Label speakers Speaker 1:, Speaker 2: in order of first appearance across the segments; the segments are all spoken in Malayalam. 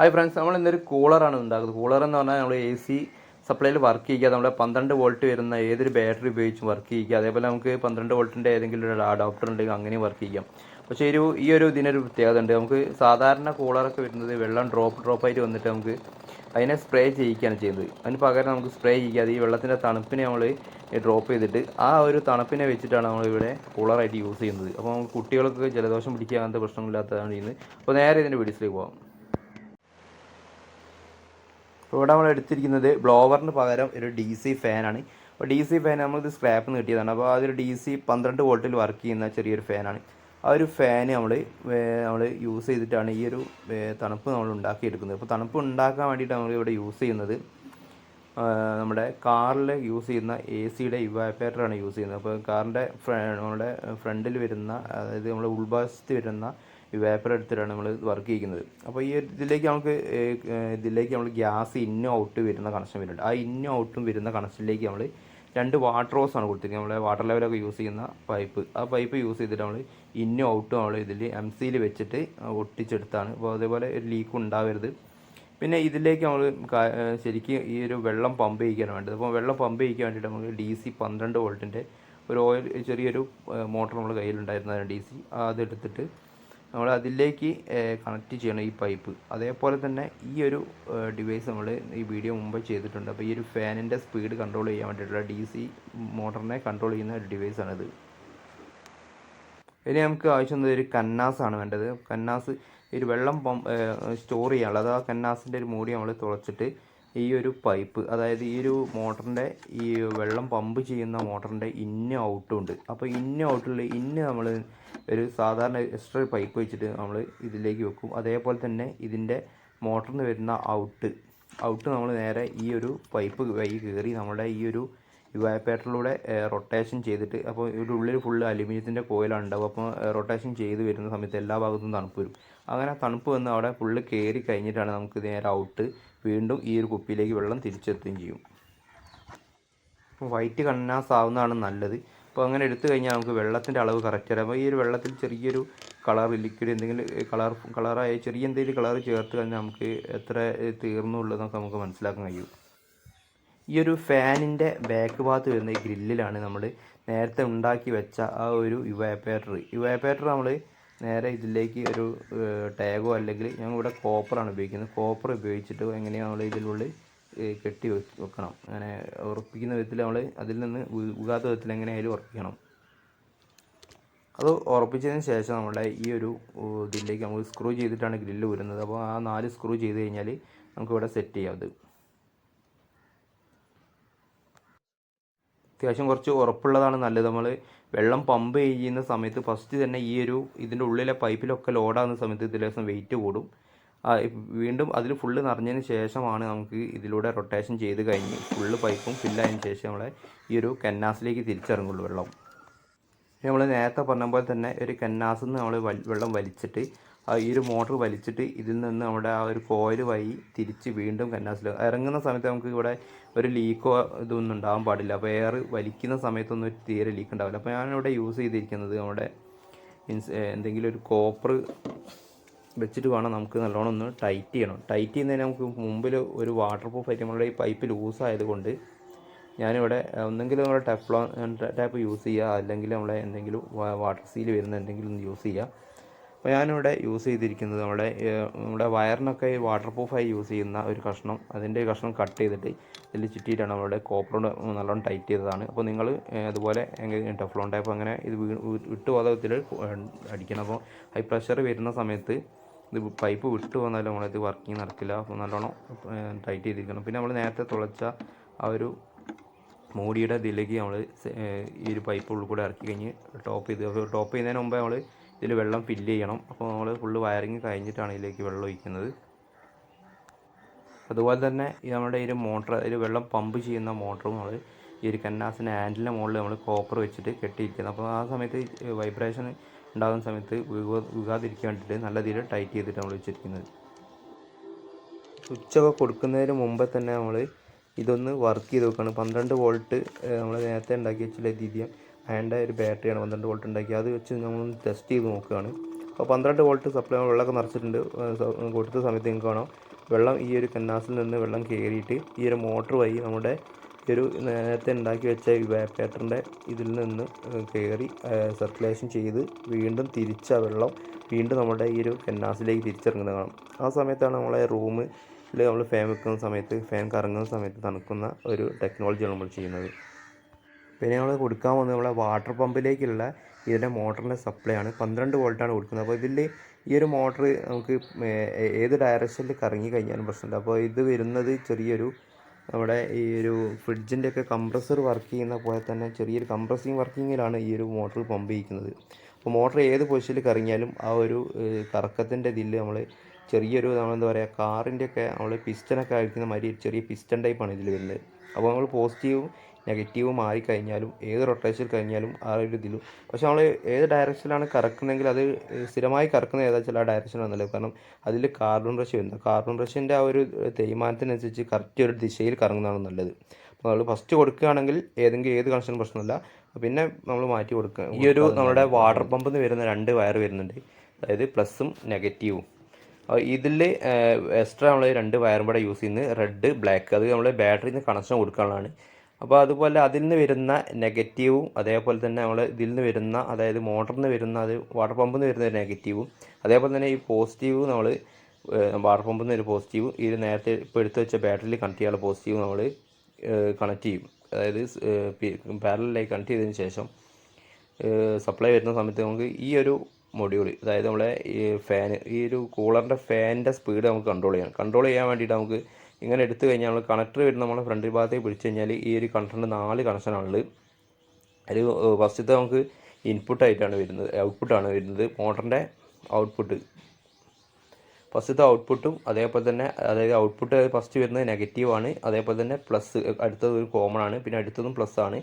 Speaker 1: ഹായ് ഫ്രണ്ട്സ് നമ്മൾ ഇന്നൊരു കൂളറാണ് ഉണ്ടാക്കുന്നത്. കൂളർ എന്ന് പറഞ്ഞാൽ നമ്മൾ എ സി സപ്ലൈയിൽ വർക്ക് ചെയ്യുക. നമ്മുടെ പന്ത്രണ്ട് വോൾട്ട് വരുന്ന ഏതൊരു ബാറ്ററി ഉപയോഗിച്ചും വർക്ക് ചെയ്യുക. അതേപോലെ നമുക്ക് പന്ത്രണ്ട് വോൾട്ടിന്റെ ഏതെങ്കിലും ഒരു അഡോപ്റ്റർ ഉണ്ടെങ്കിൽ അങ്ങനെയും വർക്ക് ചെയ്യാം. പക്ഷേ ഒരു ഈ ഒരു ഇതിനൊരു പ്രത്യേകത ഉണ്ട്. നമുക്ക് സാധാരണ കൂളറൊക്കെ വരുന്നത് വെള്ളം ഡ്രോപ്പ് ഡ്രോപ്പായിട്ട് വന്നിട്ട് നമുക്ക് അതിനെ സ്പ്രേ ചെയ്യിക്കുകയാണ് ചെയ്യുന്നത്. അതിന് പകരം നമുക്ക് സ്പ്രേ ചെയ്യാതെ ഈ വെള്ളത്തിന്റെ തണുപ്പിനെ നമ്മൾ ഡ്രോപ്പ് ചെയ്തിട്ട് ആ ഒരു തണുപ്പിനെ വെച്ചിട്ടാണ് നമ്മളിവിടെ കൂളറായിട്ട് യൂസ് ചെയ്യുന്നത്. അപ്പോൾ നമുക്ക് കുട്ടികൾക്ക് ജലദോഷം പിടിക്കുക അങ്ങനത്തെ പ്രശ്നങ്ങളില്ലാത്തതാണ് ചെയ്യുന്നത്. അപ്പോൾ നേരെ ഇതിന്റെ വീഡിയോസിലേക്ക് പോകാം ഇവിടെ നമ്മൾ എടുത്തിരിക്കുന്നത് ബ്ലോവറിന് പകരം ഒരു ഡി സി ഫാനാണ് അപ്പോൾ ഡി സി ഫാൻ നമ്മളിത് സ്ക്രാപ്പ് നിന്ന് കിട്ടിയതാണ്. അപ്പോൾ അതൊരു ഡി സി പന്ത്രണ്ട് വോൾട്ടിൽ വർക്ക് ചെയ്യുന്ന ചെറിയൊരു ഫാനാണ് ആ ഒരു ഫാൻ നമ്മൾ നമ്മൾ യൂസ് ചെയ്തിട്ടാണ് ഈ ഒരു തണുപ്പ് നമ്മൾ ഉണ്ടാക്കിയെടുക്കുന്നത്. അപ്പോൾ തണുപ്പ് ഉണ്ടാക്കാൻ വേണ്ടിയിട്ടാണ് നമ്മൾ ഇവിടെ യൂസ് ചെയ്യുന്നത് നമ്മുടെ കാറിൽ യൂസ് ചെയ്യുന്ന എ സിയുടെ ഇവാപ്പറേറ്ററാണ് യൂസ് ചെയ്യുന്നത്. അപ്പോൾ കാറിന്റെ നമ്മുടെ ഫ്രണ്ടിൽ വരുന്ന അതായത് നമ്മുടെ ഉൾഭാഗത്ത് വരുന്ന ഇവാപ്പർ എടുത്തിട്ടാണ് നമ്മൾ വർക്ക് ചെയ്യുന്നത് അപ്പോൾ ഈ ഇതിലേക്ക് നമുക്ക് ഇതിലേക്ക് നമ്മൾ ഗ്യാസ് ഇന്നും ഔട്ട് വരുന്ന കണക്ഷൻ വരുന്നുണ്ട്. ആ ഇന്നും ഔട്ടും വരുന്ന കണക്ഷനിലേക്ക് നമ്മൾ രണ്ട് വാട്ടർ ഹോസ് ആണ് കൊടുത്തിരിക്കുന്നത്. നമ്മളെ വാട്ടർ ലെവലൊക്കെ യൂസ് ചെയ്യുന്ന പൈപ്പ് ആ പൈപ്പ് യൂസ് ചെയ്തിട്ട് നമ്മൾ ഇന്നും ഔട്ടും നമ്മൾ ഇതിൽ എം സിയിൽ വെച്ചിട്ട് ഒട്ടിച്ചെടുത്താണ്. അപ്പോൾ അതേപോലെ ഒരു ലീക്ക് ഉണ്ടാവരുത്. പിന്നെ ഇതിലേക്ക് നമ്മൾ ശരിക്കും ഈ ഒരു വെള്ളം പമ്പ് ചെയ്യിക്കാണ് വേണ്ടത്. അപ്പോൾ വെള്ളം പമ്പ് ചെയ്യിക്കാൻ വേണ്ടിയിട്ട് നമുക്ക് ഡി സി പന്ത്രണ്ട് വോൾട്ടിന്റെ ഒരു ഓയിൽ ചെറിയൊരു മോട്ടർ നമ്മൾ കയ്യിലുണ്ടായിരുന്നതാണ് ഡി സി അതെടുത്തിട്ട് നമ്മൾ അതിലേക്ക് കണക്ട് ചെയ്യണം ഈ പൈപ്പ് അതേപോലെ തന്നെ ഈ ഒരു ഡിവൈസ് നമ്മൾ ഈ വീഡിയോ മുമ്പ് ചെയ്തിട്ടുണ്ട്. അപ്പോൾ ഈ ഒരു ഫാനിന്റെ സ്പീഡ് കൺട്രോൾ ചെയ്യാൻ വേണ്ടിയിട്ടുള്ള ഡി സി മോട്ടറിനെ കൺട്രോൾ ചെയ്യുന്ന ഒരു ഡിവൈസാണിത് ഇനി നമുക്ക് ആവശ്യം ഒരു കന്നാസാണ് വേണ്ടത്. കന്നാസ് ഒരു വെള്ളം പമ്പ് സ്റ്റോർ ചെയ്യാനുള്ളത്. അത് ആ കന്നാസിന്റെ ഒരു മൂടി നമ്മൾ തുളച്ചിട്ട് ഈ ഒരു പൈപ്പ് അതായത് ഈ ഒരു മോട്ടറിന്റെ ഈ വെള്ളം പമ്പ് ചെയ്യുന്ന മോട്ടറിന്റെ ഇന്ന ഔട്ടും ഉണ്ട്. അപ്പോൾ ഇന്ന ഔട്ടിൽ ഇന്ന് നമ്മൾ ഒരു സാധാരണ എക്സ്ട്രാ പൈപ്പ് വെച്ചിട്ട് നമ്മൾ ഇതിലേക്ക് വെക്കും. അതേപോലെ തന്നെ ഇതിന്റെ മോട്ടറിൽ വരുന്ന ഔട്ട് ഔട്ട് നമ്മൾ നേരെ ഈ ഒരു പൈപ്പ് വഴി കയറി നമ്മുടെ ഈ ഒരു ഇവാപ്പറേറ്ററിലൂടെ റൊട്ടേഷൻ ചെയ്തിട്ട് അപ്പോൾ ഇവിടെ ഉള്ളിൽ ഫുള്ള് അലുമിനിയത്തിന്റെ കോയിലാണ് ഉണ്ടാവും അപ്പോൾ റൊട്ടേഷൻ ചെയ്ത് വരുന്ന സമയത്ത് എല്ലാ ഭാഗത്തും തണുപ്പ് വരും. അങ്ങനെ തണുപ്പ് വന്ന് അവിടെ ഫുള്ള് കയറി കഴിഞ്ഞിട്ടാണ് നമുക്ക് നേരെ ഔട്ട് വീണ്ടും ഈ ഒരു കുപ്പിയിലേക്ക് വെള്ളം തിരിച്ചെത്തുകയും ചെയ്യും. വൈറ്റ് കണ്ണാസ് ആവുന്നതാണ് നല്ലത്. അപ്പോൾ അങ്ങനെ എടുത്തു കഴിഞ്ഞാൽ നമുക്ക് വെള്ളത്തിന്റെ അളവ് കറക്റ്റ് അറിയാം അപ്പോൾ ഈ ഒരു വെള്ളത്തിൽ ചെറിയൊരു കളർ ലിക്വിഡ് എന്തെങ്കിലും കളർ കളറായ ചെറിയ എന്തെങ്കിലും കളർ ചേർത്ത് കഴിഞ്ഞാൽ നമുക്ക് എത്ര തീർന്നുള്ളതെന്നൊക്കെ നമുക്ക് മനസ്സിലാക്കാൻ കഴിയും. ഈ ഒരു ഫാനിന്റെ ബാക്ക് ഭാഗത്ത് വരുന്ന ഈ ഗ്രില്ലിലാണ് നമ്മൾ നേരത്തെ ഉണ്ടാക്കി വെച്ച ആ ഒരു ഇവാപ്പേറ്റർ ഇവാപ്പേറ്റർ നമ്മൾ നേരെ ഇതിലേക്ക് ഒരു ടാഗോ അല്ലെങ്കിൽ ഞങ്ങൾ ഇവിടെ കോപ്പറാണ് ഉപയോഗിക്കുന്നത്. കോപ്പർ ഉപയോഗിച്ചിട്ട് എങ്ങനെയാണ് നമ്മൾ ഇതിനുള്ളിൽ കെട്ടി വെക്കണം. അങ്ങനെ ഉറപ്പിക്കുന്ന വിധത്തിൽ നമ്മൾ അതിൽ നിന്ന് ഉകാത്ത വിധത്തിൽ എങ്ങനെയായാലും ഉറപ്പിക്കണം. അത് ഉറപ്പിച്ചതിന് ശേഷം നമ്മുടെ ഈ ഒരു ഇതിലേക്ക് നമ്മൾ സ്ക്രൂ ചെയ്തിട്ടാണ് ഗ്രില്ല് വരുന്നത് അപ്പോൾ ആ നാല് സ്ക്രൂ ചെയ്ത് കഴിഞ്ഞാൽ നമുക്കിവിടെ സെറ്റ് ചെയ്യാം അത്. അത്യാവശ്യം കുറച്ച് ഉറപ്പുള്ളതാണ് നല്ലത്. നമ്മൾ വെള്ളം പമ്പ് ചെയ്യുന്ന സമയത്ത് ഫസ്റ്റ് തന്നെ ഈ ഒരു ഇതിന്റെ ഉള്ളിലെ പൈപ്പിലൊക്കെ ലോഡാകുന്ന സമയത്ത് ഇതിൽ ദിവസം വെയിറ്റ് കൂടും. വീണ്ടും അതിൽ ഫുള്ള് നിറഞ്ഞതിന് ശേഷമാണ് നമുക്ക് ഇതിലൂടെ റൊട്ടേഷൻ ചെയ്ത് കഴിഞ്ഞ് ഫുള്ള് പൈപ്പും ഫില്ലായതിന് ശേഷം നമ്മളെ ഈ ഒരു കന്നാസിലേക്ക് തിരിച്ചിറങ്ങുള്ളൂ വെള്ളം. നമ്മൾ നേരത്തെ പറഞ്ഞ പോലെ തന്നെ ഒരു കന്നാസിൽ നിന്ന് നമ്മൾ വെള്ളം വലിച്ചിട്ട് ഈ ഒരു മോട്ടർ വലിച്ചിട്ട് ഇതിൽ നിന്ന് നമ്മുടെ ആ ഒരു കോയിൽ വഴി തിരിച്ച് വീണ്ടും കന്നാസിൽ ഇറങ്ങുന്ന സമയത്ത് നമുക്ക് ഇവിടെ ഒരു ലീക്കോ ഇതൊന്നും ഉണ്ടാവാൻ പാടില്ല. അപ്പോൾ എയർ വലിക്കുന്ന സമയത്തൊന്നും ഒരു തീരെ ലീക്ക് ഉണ്ടാവില്ല. അപ്പോൾ ഞാനിവിടെ യൂസ് ചെയ്തിരിക്കുന്നത് നമ്മുടെ മീൻസ് എന്തെങ്കിലും ഒരു കോപ്പർ വെച്ചിട്ട് വേണം നമുക്ക് നല്ലോണം ഒന്ന് ടൈറ്റ് ചെയ്യണം. ടൈറ്റ് ചെയ്യുന്നതിന് നമുക്ക് മുമ്പിൽ ഒരു വാട്ടർ പ്രൂഫ് ആയിട്ട് നമ്മളുടെ ഈ പൈപ്പ് ലൂസ് ആയതുകൊണ്ട് ഞാനിവിടെ ഒന്നെങ്കിലും നമ്മുടെ ടെഫ്ലോൺ ടാപ്പ് യൂസ് ചെയ്യുക. അല്ലെങ്കിൽ നമ്മളെ എന്തെങ്കിലും വാട്ടർ സീൽ വരുന്ന എന്തെങ്കിലും ഒന്ന് യൂസ് ചെയ്യുക. അപ്പോൾ ഞാനിവിടെ യൂസ് ചെയ്തിരിക്കുന്നത് നമ്മുടെ നമ്മുടെ വയറിനൊക്കെ വാട്ടർ പ്രൂഫായി യൂസ് ചെയ്യുന്ന ഒരു കഷ്ണം. അതിന്റെ കഷ്ണം കട്ട് ചെയ്തിട്ട് ഇതിൽ ചുറ്റിയിട്ടാണ് നമ്മുടെ കോപ്പറോട് നല്ലോണം ടൈറ്റ് ചെയ്തതാണ്. അപ്പോൾ നിങ്ങൾ അതുപോലെ എങ്ങനെ ടെഫ്ലോൺ ടൈപ്പ് അങ്ങനെ ഇത് വിട്ടു പോകാതെ അടിക്കണം. അപ്പോൾ ഹൈ പ്രഷർ വരുന്ന സമയത്ത് ഇത് പൈപ്പ് വിട്ടു വന്നാലും നമ്മളിത് വർക്കിംഗ് നടക്കില്ല. അപ്പോൾ നല്ലോണം ടൈറ്റ് ചെയ്തിരിക്കണം. പിന്നെ നമ്മൾ നേരത്തെ തുളച്ച ആ ഒരു മൂടിയുടെ ഇതിലേക്ക് നമ്മൾ ഈ ഒരു പൈപ്പ് ഉള്ളിൽ കൂടെ ഇറക്കി കഴിഞ്ഞ് ടോപ്പ് ചെയ്ത്. ടോപ്പ് ചെയ്യുന്നതിന് മുമ്പേ നമ്മൾ ഇതിൽ വെള്ളം ഫില്ല് ചെയ്യണം. അപ്പോൾ നമ്മൾ ഫുള്ള് വയറിങ് കഴിഞ്ഞിട്ടാണ് ഇതിലേക്ക് വെള്ളം ഒഴിക്കുന്നത്. അതുപോലെ തന്നെ നമ്മുടെ ഈ ഒരു മോട്ടർ അതിൽ വെള്ളം പമ്പ് ചെയ്യുന്ന മോട്ടറും നമ്മൾ ഈ ഒരു കന്നാസിന്റെ ഹാൻഡിലിന്റെ മുകളിൽ നമ്മൾ കോപ്പർ വെച്ചിട്ട് കെട്ടിയിരിക്കുന്നത് അപ്പോൾ ആ സമയത്ത് വൈബ്രേഷൻ ഉണ്ടാകുന്ന സമയത്ത് വീകാതിരിക്കാൻ വേണ്ടിയിട്ട് നല്ല രീതിയിൽ ടൈറ്റ് ചെയ്തിട്ട് നമ്മൾ വെച്ചിരിക്കുന്നത്. സ്വിച്ചൊക്കെ കൊടുക്കുന്നതിന് മുമ്പേ തന്നെ നമ്മൾ ഇതൊന്ന് വർക്ക് ചെയ്ത് നോക്കുകയാണ് പന്ത്രണ്ട് വോൾട്ട് നമ്മൾ നേരത്തെ ഉണ്ടാക്കി വെച്ചിട്ടുള്ള രീതിയ അതിന്റെ ഒരു ബാറ്ററിയാണ് പന്ത്രണ്ട് വോൾട്ട് ഉണ്ടാക്കി. അത് വെച്ച് നമ്മൾ ടെസ്റ്റ് ചെയ്ത് നോക്കുകയാണ്. അപ്പോൾ പന്ത്രണ്ട് വോൾട്ട് സപ്ലൈ വെള്ളമൊക്കെ നിറച്ചിട്ടുണ്ട്. കൊടുത്ത സമയത്ത് നിങ്ങൾക്ക് കാണാം. വെള്ളം ഈ ഒരു കന്നാസിൽ നിന്ന് വെള്ളം കയറിയിട്ട് ഈ ഒരു മോട്ടർ വഴി നമ്മുടെ ഈ ഒരു നേരത്തെ ഉണ്ടാക്കി വെച്ച ഇവാപ്പറേറ്ററിന്റെ ഇതിൽ നിന്ന് കയറി സർക്കുലേഷൻ ചെയ്ത് വീണ്ടും തിരിച്ച വെള്ളം വീണ്ടും നമ്മുടെ ഈ ഒരു കന്നാസിലേക്ക് തിരിച്ചിറങ്ങുന്നത് കാണാം. ആ സമയത്താണ് നമ്മളെ റൂമിൽ നമ്മൾ ഫാൻ വെക്കുന്ന സമയത്ത് ഫാൻ കറങ്ങുന്ന സമയത്ത് തണുക്കുന്ന ഒരു ടെക്നോളജിയാണ് നമ്മൾ ചെയ്യുന്നത്. പിന്നെ നമ്മൾ കൊടുക്കാൻ പോകുന്നത് നമ്മളെ വാട്ടർ പമ്പിലേക്കുള്ള ഇതിന്റെ മോട്ടറിന്റെ സപ്ലൈ ആണ്. പന്ത്രണ്ട് വോൾട്ടാണ് കൊടുക്കുന്നത്. അപ്പോൾ ഇതിൽ ഈ ഒരു മോട്ടർ നമുക്ക് ഏത് ഡയറക്ഷനിൽ കറങ്ങി കഴിഞ്ഞാലും പ്രശ്നമില്ല. അപ്പോൾ ഇത് വരുന്നത് ചെറിയൊരു നമ്മുടെ ഈ ഒരു ഫ്രിഡ്ജിന്റെ ഒക്കെ കംപ്രസർ വർക്ക് ചെയ്യുന്ന പോലെ തന്നെ ചെറിയൊരു കംപ്രസിങ് വർക്കിങ്ങിലാണ് ഈ ഒരു മോട്ടർ പമ്പ് ചെയ്യിക്കുന്നത്. അപ്പോൾ മോട്ടർ ഏത് പൊസിഷനിൽ കറങ്ങിയാലും ആ ഒരു കറക്കത്തിന്റെ ഇതിൽ നമ്മൾ ചെറിയൊരു നമ്മളെന്താ പറയുക കാറിന്റെ ഒക്കെ നമ്മൾ പിസ്റ്റനൊക്കെ അഴിക്കുന്ന മാതിരി ചെറിയ പിസ്റ്റൺ ടൈപ്പാണ് ഇതിൽ വരുന്നത്. അപ്പോൾ നമ്മൾ പോസിറ്റീവും നെഗറ്റീവും മാറിക്കഴിഞ്ഞാലും ഏത് റൊട്ടേഷൻ കഴിഞ്ഞാലും ആ ഒരു ഇതിലും. പക്ഷെ നമ്മൾ ഏത് ഡയറക്ഷനിലാണ് കറക്കുന്നതെങ്കിൽ അത് സ്ഥിരമായി കറക്കുന്ന ഏതാ വെച്ചാൽ ആ നല്ലത്. കാരണം അതിൽ കാർബൺ റഷ് വരുന്നത് കാർബൺ റഷിന്റെ ആ ഒരു തേയ്മാനത്തിനനുസരിച്ച് കറക്റ്റ് ഒരു ദിശയിൽ കറങ്ങുന്നതാണ് നല്ലത്. അപ്പോൾ നമ്മൾ ഫസ്റ്റ് കൊടുക്കുകയാണെങ്കിൽ ഏതെങ്കിലും ഏത് കണക്ഷൻ പ്രശ്നമില്ല. പിന്നെ നമ്മൾ മാറ്റി കൊടുക്കുക. ഈ ഒരു നമ്മുടെ വാട്ടർ പമ്പിൽ നിന്ന് വരുന്ന രണ്ട് വയർ വരുന്നുണ്ട്. അതായത് പ്ലസ്സും നെഗറ്റീവും ഇതിൽ എക്സ്ട്രാ നമ്മൾ രണ്ട് വയറും കൂടെ യൂസ് ചെയ്യുന്നത് റെഡ് ബ്ലാക്ക് അത് നമ്മൾ ബാറ്ററിയിൽ നിന്ന് കണക്ഷൻ കൊടുക്കാനുള്ളതാണ്. അപ്പോൾ അതുപോലെ അതിൽ നിന്ന് വരുന്ന നെഗറ്റീവും അതേപോലെ തന്നെ നമ്മൾ ഇതിൽ നിന്ന് വരുന്ന അതായത് മോട്ടറിൽ നിന്ന് വരുന്ന അത് വാട്ടർ പമ്പിൽ നിന്ന് വരുന്ന ഒരു നെഗറ്റീവും അതേപോലെ തന്നെ ഈ പോസിറ്റീവ് നമ്മൾ വാട്ടർ പമ്പിൽ നിന്ന് ഒരു പോസിറ്റീവും ഈ നേരത്തെ ഇപ്പോൾ എടുത്ത് വെച്ച ബാറ്ററിയിൽ കണക്ട് ചെയ്യാനുള്ള പോസിറ്റീവ് നമ്മൾ കണക്ട് ചെയ്യും. അതായത് പാരലായി കണക്ട് ചെയ്തതിന് ശേഷം സപ്ലൈ വരുന്ന സമയത്ത് നമുക്ക് ഈ ഒരു മൊഡ്യൂൾ അതായത് നമ്മളെ ഈ ഫാൻ ഈ ഒരു കൂളറിന്റെ ഫാനിന്റെ സ്പീഡ് നമുക്ക് കൺട്രോൾ ചെയ്യണം കൺട്രോൾ ചെയ്യാൻ വേണ്ടിയിട്ട് നമുക്ക് ഇങ്ങനെ എടുത്തു കഴിഞ്ഞാൽ നമ്മൾ കണക്ടർ വരുന്ന നമ്മളെ ഫ്രണ്ട് ഭാഗത്തേക്ക് പിടിച്ചു കഴിഞ്ഞാൽ ഈ ഒരു കണക്ടറിന്റെ നാല് കണക്ഷനാണുള്ളത് ഒരു ഫസ്റ്റത്തെ നമുക്ക് ഇൻപുട്ടായിട്ടാണ് വരുന്നത് ഔട്ട്പുട്ടാണ് വരുന്നത് മോട്ടറിന്റെ ഔട്ട്പുട്ട് ഫസ്റ്റത്തെ ഔട്ട്പുട്ടും അതേപോലെ തന്നെ അതായത് ഔട്ട്പുട്ട് ഫസ്റ്റ് വരുന്നത് നെഗറ്റീവാണ് അതേപോലെ തന്നെ പ്ലസ് അടുത്തത് ഒരു കോമൺ ആണ് പിന്നെ അടുത്തതും പ്ലസ് ആണ്.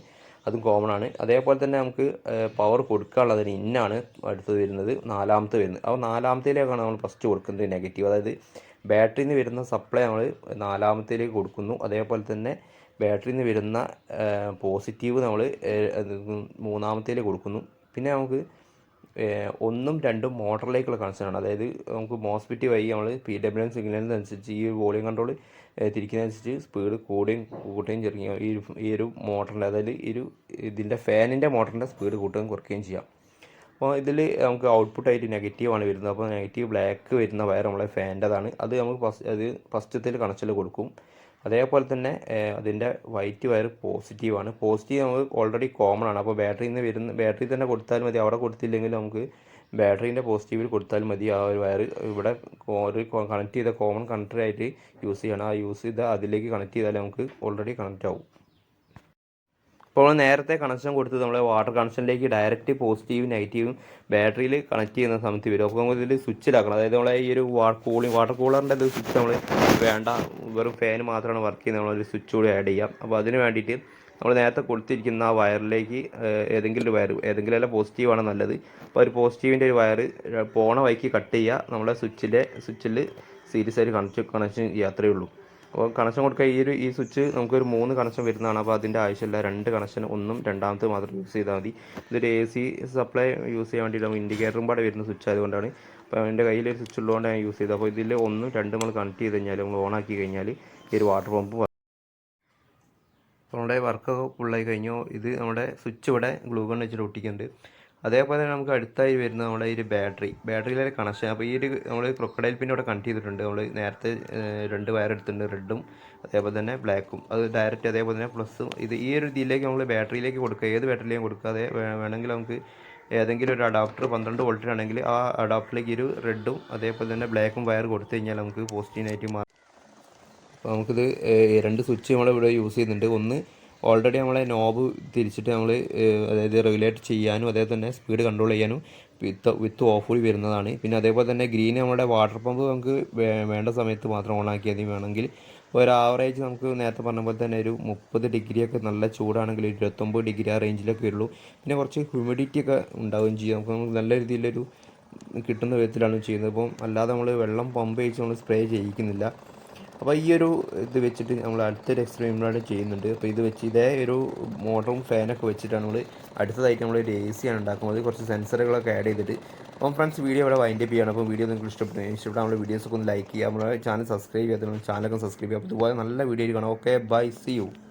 Speaker 1: അതും കോമൺ ആണ്. അതേപോലെ തന്നെ നമുക്ക് പവർ കൊടുക്കാനുള്ളതിന് ഇന്നാണ് അടുത്തത് വരുന്നത് നാലാമത്തെ വരുന്നത്. അപ്പോൾ നാലാമത്തേലേക്കാണ് നമ്മൾ ഫസ്റ്റ് കൊടുക്കുന്നത് നെഗറ്റീവ് അതായത് ബാറ്ററിയിൽ നിന്ന് വരുന്ന സപ്ലൈ നമ്മൾ നാലാമത്തേലേക്ക് കൊടുക്കുന്നു. അതേപോലെ തന്നെ ബാറ്ററിയിൽ നിന്ന് വരുന്ന പോസിറ്റീവ് നമ്മൾ മൂന്നാമത്തേലേക്ക് കൊടുക്കുന്നു. പിന്നെ നമുക്ക് ഒന്നും രണ്ടും മോട്ടറിലേക്കുള്ള കണക്ഷനാണ് അതായത് നമുക്ക് മോസ്ഫിറ്റ് വഴി നമ്മൾ പി ഡബ്ല്യു എം സിഗ്നലിനനുസരിച്ച് ഈ വോളിയം കൺട്രോൾ തിരിക്കുന്നതനുസരിച്ച് സ്പീഡ് കൂടുകയും കൂട്ടുകയും ചെറിയ ഈ ഈ ഒരു മോട്ടറിന്റെ അതായത് ഈ ഒരു ഇതിന്റെ ഫാനിന്റെ മോട്ടറിന്റെ സ്പീഡ് കൂട്ടുകയും കുറയ്ക്കുകയും ചെയ്യാം. അപ്പോൾ ഇതിൽ നമുക്ക് ഔട്ട്പുട്ടായിട്ട് നെഗറ്റീവാണ് വരുന്നത്. അപ്പോൾ നെഗറ്റീവ് ബ്ലാക്ക് വരുന്ന വയർ നമ്മളെ ഫാന്റെതാണ്. അത് നമുക്ക് ഫസ്റ്റ് അത് ഫസ്റ്റത്തിൽ കണക്ഷൻ കൊടുക്കും. അതേപോലെ തന്നെ അതിന്റെ വൈറ്റ് വയർ പോസിറ്റീവാണ് പോസിറ്റീവ് നമുക്ക് ഓൾറെഡി കോമൺ ആണ്. അപ്പോൾ ബാറ്ററിയിൽ നിന്ന് വരുന്ന ബാറ്ററി തന്നെ കൊടുത്താൽ മതി. അവിടെ കൊടുത്തില്ലെങ്കിൽ നമുക്ക് ബാറ്ററീന്റെ പോസിറ്റീവിൽ കൊടുത്താൽ മതി. ആ ഒരു വയർ ഇവിടെ ഒരു കണക്ട് ചെയ്ത കോമൺ കണക്ടറായിട്ട് യൂസ് ചെയ്യണം. ആ യൂസ് ചെയ്ത് അതിലേക്ക് കണക്ട് ചെയ്താൽ നമുക്ക് ഓൾറെഡി കണക്റ്റ് ആവും. ഇപ്പോൾ നേരത്തെ കണക്ഷൻ കൊടുത്തത് നമ്മളെ വാട്ടർ കണക്ഷനിലേക്ക് ഡയറക്റ്റ് പോസിറ്റീവും നെഗറ്റീവും ബാറ്ററിയിൽ കണക്ട് ചെയ്യുന്ന സമയത്ത് വരും. അപ്പോൾ നമുക്ക് ഇതിൽ സ്വിച്ചിലാക്കണം അതായത് നമ്മളെ ഈ ഒരു വാട്ടർ കൂളിംഗ് വാട്ടർ കൂളറിന്റെ സ്വിച്ച് നമ്മൾ വേണ്ട വെറും ഫാൻ മാത്രമാണ് വർക്ക് ചെയ്യുന്നത്. നമ്മളൊരു സ്വിച്ച് കൂടി ആഡ് ചെയ്യാം. അപ്പോൾ അതിന് വേണ്ടിയിട്ട് നമ്മൾ നേരത്തെ കൊടുത്തിരിക്കുന്ന ആ വയറിലേക്ക് ഏതെങ്കിലും ഒരു വയർ ഏതെങ്കിലും അല്ല പോസിറ്റീവാണ് നല്ലത്. അപ്പോൾ ഒരു പോസിറ്റീവിന്റെ ഒരു വയർ പോണ വഴിക്ക് കട്ട് ചെയ്യുക നമ്മളെ സ്വിച്ചിന്റെ സ്വിച്ചിൽ സീരീസ് ആയിട്ട് കണക്ഷൻ കണക്ഷൻ യാത്രയേ ഉള്ളൂ. അപ്പോൾ കണക്ഷൻ കൊടുക്കുക ഈ ഒരു ഈ സ്വിച്ച് നമുക്കൊരു മൂന്ന് കണക്ഷൻ വരുന്നതാണ്. അപ്പോൾ അതിന്റെ ആവശ്യമില്ല. രണ്ട് കണക്ഷൻ ഒന്നും രണ്ടാമത്തെ മാത്രം യൂസ് ചെയ്താൽ മതി. ഇതൊരു എ സി സപ്ലൈ യൂസ് ചെയ്യാൻ വേണ്ടിയിട്ട് ഇൻഡിക്കേറ്ററും പാടെ വരുന്ന സ്വിച്ച് ആയതുകൊണ്ടാണ്. അപ്പോൾ എന്റെ കയ്യിൽ ഒരു സ്വിച്ച് ഉള്ളതുകൊണ്ട് ഞാൻ യൂസ് ചെയ്തത്. അപ്പോൾ ഇതിൽ ഒന്നും രണ്ടും നമ്മൾ കണക്ട് ചെയ്ത് കഴിഞ്ഞാൽ നമ്മൾ ഓൺ ആക്കി കഴിഞ്ഞാൽ ഈ ഒരു വാട്ടർ പമ്പ് നമ്മുടെ വർക്കൊക്കെ ഫുള്ളായി കഴിഞ്ഞു. ഇത് നമ്മുടെ സ്വിച്ച് ഇവിടെ ഗ്ലൂ ഗൺ വെച്ചിട്ട് ഒട്ടിക്കുന്നുണ്ട്. അതേപോലെ തന്നെ നമുക്ക് അടുത്തായി വരുന്നത് നമ്മുടെ ഈ ഒരു ബാറ്ററി ബാറ്ററിയിലെ കണക്ഷൻ അപ്പോൾ ഈ ഒരു നമ്മൾ ക്രൊക്കഡൈൽ പിന്നെ ഇവിടെ കണക്ട് ചെയ്തിട്ടുണ്ട്. നമ്മൾ നേരത്തെ രണ്ട് വയർ എടുത്തിട്ടുണ്ട്. റെഡും അതേപോലെ തന്നെ ബ്ലാക്കും അത് ഡയറക്റ്റ് അതേപോലെ തന്നെ പ്ലസ്സും ഇത് ഈ ഒരു ഇതിലേക്ക് നമ്മൾ ബാറ്ററിയിലേക്ക് കൊടുക്കുക. ഏത് ബാറ്ററിയിലേക്കും കൊടുക്കാതെ വേണമെങ്കിൽ നമുക്ക് ഏതെങ്കിലും ഒരു അഡാപ്റ്റർ പന്ത്രണ്ട് വോൾട്ടിനാണെങ്കിൽ ആ അഡാപ്റ്ററിലേക്ക് ഒരു റെഡും അതേപോലെ തന്നെ ബ്ലാക്കും വയർ കൊടുത്തു കഴിഞ്ഞാൽ നമുക്ക് പോസിറ്റീവ് നെഗറ്റീവ് അപ്പോൾ നമുക്കിത് രണ്ട് സ്വിച്ച് നമ്മളിവിടെ യൂസ് ചെയ്യുന്നുണ്ട്. ഒന്ന് ഓൾറെഡി നമ്മളെ നോബ് തിരിച്ചിട്ട് നമ്മൾ അതായത് റെഗുലേറ്റ് ചെയ്യാനും അതേപോലെ തന്നെ സ്പീഡ് കൺട്രോൾ ചെയ്യാനും വിത്ത് വിത്ത് ഓഫ് കൂടി വരുന്നതാണ്. പിന്നെ അതേപോലെ തന്നെ ഗ്രീൻ നമ്മുടെ വാട്ടർ പമ്പ് നമുക്ക് വേണ്ട സമയത്ത് മാത്രം ഓൺ ആക്കിയാൽ വേണമെങ്കിൽ ഒരു ആവറേജ് നമുക്ക് നേരത്തെ പറഞ്ഞ പോലെ തന്നെ ഒരു മുപ്പത് ഡിഗ്രിയൊക്കെ നല്ല ചൂടാണെങ്കിൽ ഇരുപത്തൊമ്പത് ഡിഗ്രി ആ റേഞ്ചിലൊക്കെ വരുള്ളൂ. പിന്നെ കുറച്ച് ഹ്യൂമിഡിറ്റി ഒക്കെ ഉണ്ടാവുകയും ചെയ്യും. നമുക്ക് നമുക്ക് നല്ല രീതിയിലൊരു കിട്ടുന്ന വിധത്തിലാണ് ചെയ്യുന്നത്. അപ്പം അല്ലാതെ നമ്മൾ വെള്ളം പമ്പ് ചെയ്ത് നമ്മൾ സ്പ്രേ ചെയ്യിക്കുന്നില്ല. അപ്പോൾ ഈ ഒരു ഇത് വെച്ചിട്ട് നമ്മൾ അടുത്തൊരു എക്സ്പെരിമെന്റ് ചെയ്യുന്നുണ്ട്. അപ്പോൾ ഇത് വെച്ച് ഇതേ ഒരു മോട്ടറും ഫാനൊക്കെ വെച്ചിട്ടാണ് നമ്മൾ അടുത്തതായിട്ട് നമ്മൾ ഒരു എ സി ആണ് ഉണ്ടാക്കുന്നത്. കുറച്ച് സെൻസറുകളൊക്കെ ആഡ് ചെയ്തിട്ട്. അപ്പം ഫ്രണ്ട്സ് വീഡിയോ ഇവിടെ വൈൻഡ് അപ്പ് ചെയ്യണം. അപ്പോൾ വീഡിയോ നിങ്ങൾക്ക് ഇഷ്ടപ്പെട്ടു. ഇഷ്ടപ്പെട്ടാൽ നമ്മുടെ വീഡിയോസൊക്കെ ഒന്ന് ലൈക്ക് ചെയ്യുക. നമ്മുടെ ചാനൽ സബ്സ്ക്രൈബ് ചെയ്യാത്ത ചാനലൊക്കെ സബ്സ്ക്രൈബ് ചെയ്യുക. അപ്പോൾ ഇതുപോലെ നല്ല വീഡിയോ കാണാം ഓക്കെ ബൈ സി യു